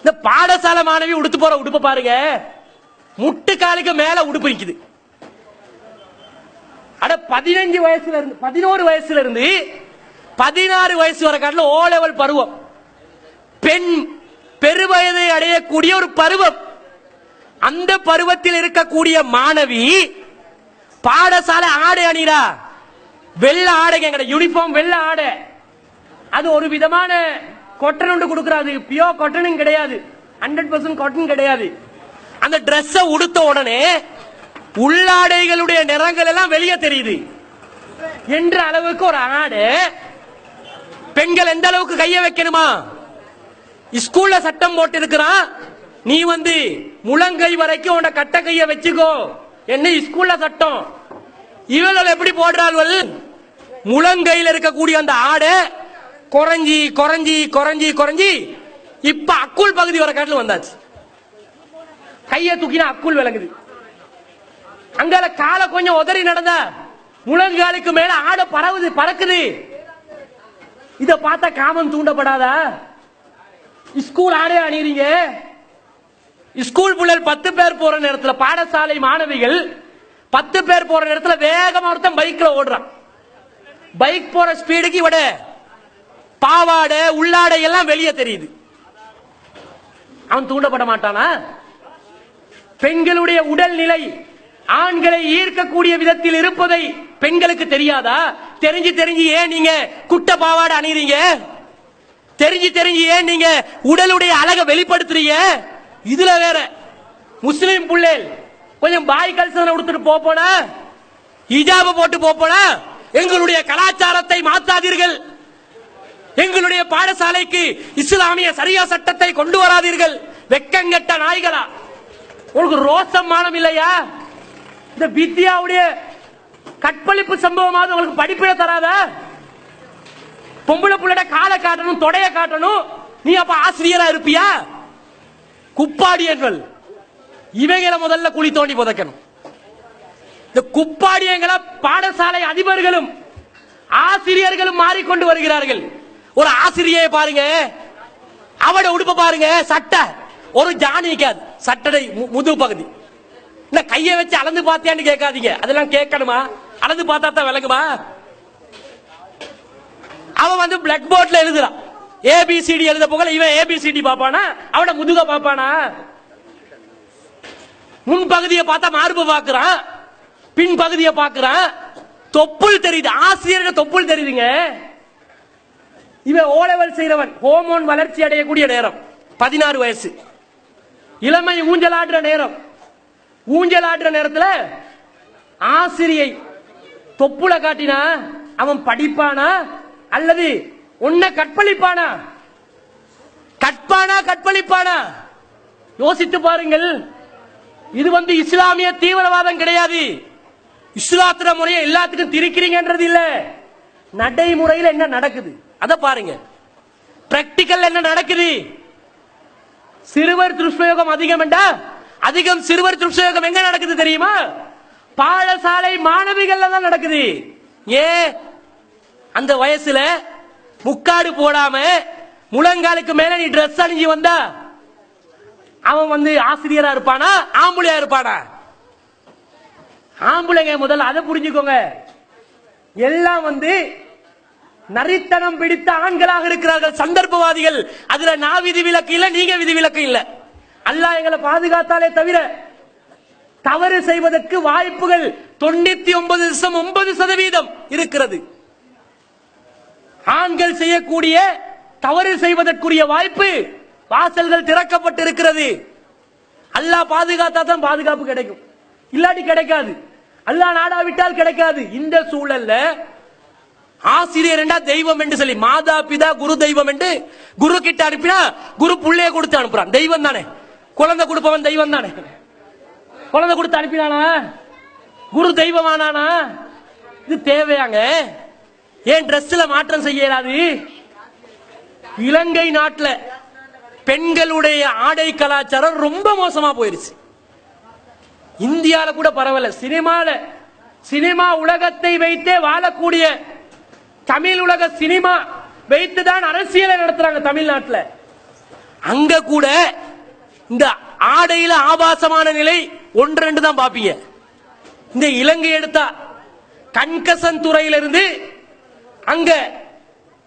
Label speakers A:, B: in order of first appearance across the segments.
A: இந்த பாடசாலை மாணவி உடுத்து போற உடுப்பை பாருங்க. முட்டு காலுக்கு மேல உடுப்பு நிக்குது. அட பதினஞ்சு வயசுல இருந்து பதினோரு வயசுல இருந்து பதினாறு வயசு வரை காட்டில் ஓ லெவல் பருவம். பெண் பெருவயதை அடையக்கூடிய ஒரு பருவம். அந்த பருவத்தில் இருக்கக்கூடிய மாணவி பாடசாலை ஆடை அணிரா வெள்ளை ஆடைங்க யூனிஃபார்ம் வெள்ளை ஆடை. அது ஒரு விதமான கொட்டன் ஒன்று கொடுக்கறாது பியோ கொட்டனும் கிடையாது. ஹண்ட்ரட் பர்சன்ட் காட்டன் கிடையாது. அந்த ட்ரெஸ்ஸை உடுத்த உடனே உள்ளாடைகளுடைய நிறங்கள் எல்லாம் வெளியே தெரியுது. என்ற அளவுக்கு ஒரு ஆடு பெண்கள் எந்த அளவுக்கு கைய வைக்கணுமா? ஸ்கூல்ல சட்டம் போட்டு இருக்கிறான் நீ வந்து முழங்கை வரைக்கும் உன்னை கட்ட கைய வச்சுக்கோ. என்ன ஸ்கூல்ல சட்டம்? இவர்கள் எப்படி போடுறார்கள் முழங்கையில் இருக்கக்கூடிய அந்த ஆடை குறைஞ்சி குறைஞ்சி குறைஞ்சி குறைஞ்சி. இப்ப அக்குள் பகுதி வர காட்டில் வந்தாச்சு. கைய தூக்கினா அக்குள் விளங்குது. அங்கால காலை கொஞ்சம் உதறி நடந்தா முழங்காலுக்கு மேல ஆடை பரவுது பறக்குது. இத பார்த்தா காமம் தூண்டப்படாதா? ஸ்கூல் ஆடே அணியறீங்க. ஸ்கூல் பிள்ளைகள் பத்து பேர் போற நேரத்துல பாடசாலை மாணவிகள் பத்து பேர் போற நேரத்துல வேகமா ஒருத்தன் பைக்ல ஓடுறான். பைக் போற ஸ்பீடுக்கு விட பாவாடை உள்ளாடை எல்லாம் வெளியே தெரியுது. அவன் தூண்டப்பட மாட்டானா? பெண்களுடைய உடல்நிலை ஆண்களை ஈர்க்கக்கூடிய விதத்தில் இருப்பதை பெண்களுக்கு தெரியாதா? தெரிஞ்சு தெரிஞ்சு ஏன் நீங்க குட்ட பாவாடை அணியறீங்க? தெரிஞ்சு தெரிஞ்சு ஏன் நீங்க உடலுடைய அழகை வெளிப்படுத்துறீங்க? இதுல வேற முஸ்லிம் புள்ளேல் கொஞ்சம் பாய் கல்சனை உடுத்துட்டு போப்போனா ஹிஜாப போட்டு போப்போனா எங்களுடைய கலாச்சாரத்தை மாற்றாதீர்கள் எங்களுடைய பாடசாலைக்கு இஸ்லாமிய சரியா சட்டத்தை கொண்டு வராதீர்கள். வெக்கங்கெட்ட நாய்களா. உங்களுக்கு ரோசம் மானம் இல்லையா? இந்த வித்யாவுடைய கற்பழிப்பு சம்பவமாவது உங்களுக்கு படிப்பிட தராத? பொம்பளை புள்ளட காலை காட்டணும் தொடைய காட்டணும். நீ அப்ப ஆசிரியரா இருப்பியா? குப்பாடியங்கள். இவைகளை முதல்ல குழி தோண்டி புதைக்கணும். இந்த குப்பாடியங்களை பாடசாலை அதிபர்களும் ஆசிரியர்களும் மாறிக்கொண்டு வருகிறார்கள். ஒரு ஆசிரியை பாருங்க. அவட உடுப்ப பாருங்க சட்டை. ஒரு ஜானி நிக்காது. சட்டடை மு- முதுகு பகுதி. இந்த கையை வச்சு அளந்து பார்த்தியான்னு கேட்காதீங்க. அதெல்லாம் கேட்கணுமா? அளந்து பார்த்தா தான் விளங்குமா அவன் வந்து பிளாக் போர்ட்ல எழுதுறான். ஏபிசிடி எழுத போகல இவன் ஏபிசிடி பாப்பானா அவன முதுக பாப்பானா முன் பகுதியை பார்த்தா மார்பு பார்க்கறான். பின் பகுதியை பார்க்கறான். தொப்புள் தெரியுது. ஆசிரியர்கள் தொப்புள் தெரியுதுங்க. இவன் ஓலவல் செய்கிறவன் ஹோமோன் வளர்ச்சி அடையக்கூடிய நேரம். பதினாறு வயசு. இளமை ஊஞ்சலாடுற நேரம். ஊஞ்சலாடுற நேரத்தில் ஆசிரியை தொப்புல காட்டினா அவன் படிப்பானா? அல்லது உன்னை கற்பழிப்பானா? கற்பானா கற்பழிப்பானா? யோசித்து பாருங்கள். இது வந்து இஸ்லாமிய தீவிரவாதம் கிடையாது. இஸ்லாத்திர முறையை எல்லாத்துக்கும் திரிக்கிறீங்கன்றது இல்ல. நடைமுறையில் என்ன நடக்குது? அத பாருங்க. பிராக்டிக்கல் என்ன நடக்குது? சிறுவர் துஷ்பிரயோகம் அதிகம் என்றா? அதிகம் சிறுவர் துஷ்பிரயோகம் எங்க நடக்குது தெரியுமா? பாடசாலை மாணவிகள்ல தான் நடக்குது. ஏ அந்த வயசுல முக்காடு போடாம முழங்காலுக்கு மேல நீ ட்ரெஸ் அணிஞ்சு வந்தா அவன் வந்து ஆசிரியரா இருப்பானா? ஆம்பளையா இருப்பானா? ஆம்பளைங்க முதல்ல அதை புரிஞ்சுக்கோங்க. எல்லாம் வந்து நரித்தனம் பிடித்த ஆண்களாக இருக்கிறார்கள் சந்தர்ப்பவாதிகள். அதுல நான் விதி விலக்கு இல்ல நீங்க விதி விலக்கு இல்ல. அல்லாஹ் எங்களை பாதுகாத்தாலே தவிர தவறு செய்வதற்கு வாய்ப்புகள் தொண்ணூத்தி ஒன்பது ஒன்பது சதவீதம் இருக்கிறது. ஆண்கள் செய்யக்கூடிய தவறு செய்வதற்குரிய வாய்ப்பு வாசல்கள் திறக்கப்பட்டு இருக்கிறது அல்லாஹ் பாதுகாத்தா தான் பாதுகாப்பு கிடைக்கும். இல்லாட்டி கிடைக்காது. அல்லாஹ் நாடாவிட்டால் கிடைக்காது. இந்த சூழல்ல ஆசிரியர் என்றா தெய்வம் என்று சொல்லி மாதா பிதா குரு தெய்வம் என்று குரு கிட்ட அனுப்பினா குரு புள்ளைய கொடுத்து அனுப்புறான். தெய்வம் தானே. குழந்தை கொடுப்பவன் தெய்வம் தானே. குழந்தை கொடுத்து அனுப்பினானா? குரு தெய்வமானானா? இது தேவையாங்க. ஏன் ட்ரெஸ்ல மாற்றம் செய்யலாது இலங்கை நாட்டில் பெண்களுடைய ஆடை கலாச்சாரம் ரொம்ப மோசமா போயிருச்சு. இந்தியாவில் கூட பரவாயில்ல. சினிமாவில் சினிமா உலகத்தை வைத்தே வாழக்கூடிய தமிழ் உலக சினிமா வைத்துதான் அரசியலை நடத்துறாங்க தமிழ்நாட்டில். அங்க கூட இந்த ஆடையில ஆபாசமான நிலை ஒன்று ரெண்டு தான் பாப்பீங்க. இந்த இலங்கை எடுத்தா கண்கசன் துறையிலிருந்து அங்க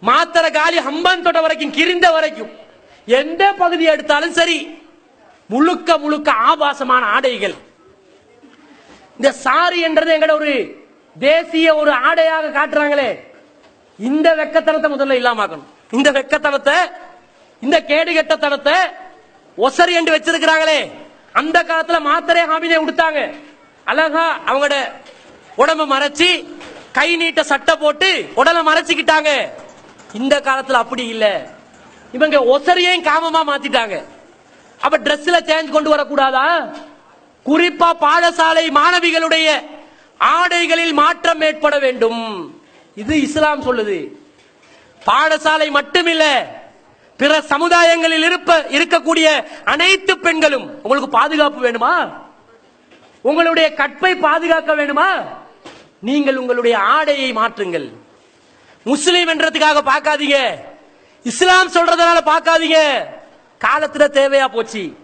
A: மாத்தர காலி ஹம்பான் தொட்ட வரைக்கும் கிரிந்த வரைக்கும் எந்த பகுதி எடுத்தாலும் சரி முழுக்க முழுக்க ஆபாசமான ஆடைகள். இந்த சாரி என்றது எங்கட ஒரு தேசிய ஒரு ஆடையாக காட்டுறாங்களே இந்த வெக்கத்தனத்தை முதல்ல இல்லாமக்கணும். இந்த வெக்கத்தனத்தை இந்த கேடுகெட்டத்தனத்தை ஒசரி என்று வச்சிருக்கிறாங்களே அந்த காலத்துல மாத்திரை ஹாமினை கொடுத்தாங்க அழகா அவங்களோட உடம்ப மறைச்சி கை நீட்ட சட்டை போட்டு உடலை மறைச்சிக்கிட்டாங்க. இந்த காலத்துல அப்படி இல்ல. இவங்க ஒசரியையும் காமமா மாத்திட்டாங்க. அப்ப ட்ரெஸ்ல சேஞ்ச் கொண்டு வரக்கூடாதா? குறிப்பா பாடசாலை மாணவிகளுடைய ஆடைகளில் மாற்றம் ஏற்பட வேண்டும். இது இஸ்லாம் சொல்லுது. பாடசாலை மட்டுமில்ல பிற சமுதாயங்களில் இருப்ப இருக்கக்கூடிய அனைத்து பெண்களும் உங்களுக்கு பாதுகாப்பு வேணுமா? உங்களுடைய கற்பை பாதுகாக்க வேணுமா? நீங்கள் உங்களுடைய ஆடையை மாற்றுங்கள். முஸ்லீம் என்றதுக்காக பார்க்காதீங்க. இஸ்லாம் சொல்றதுனால பார்க்காதீங்க. காலத்துல தேவையா போச்சு.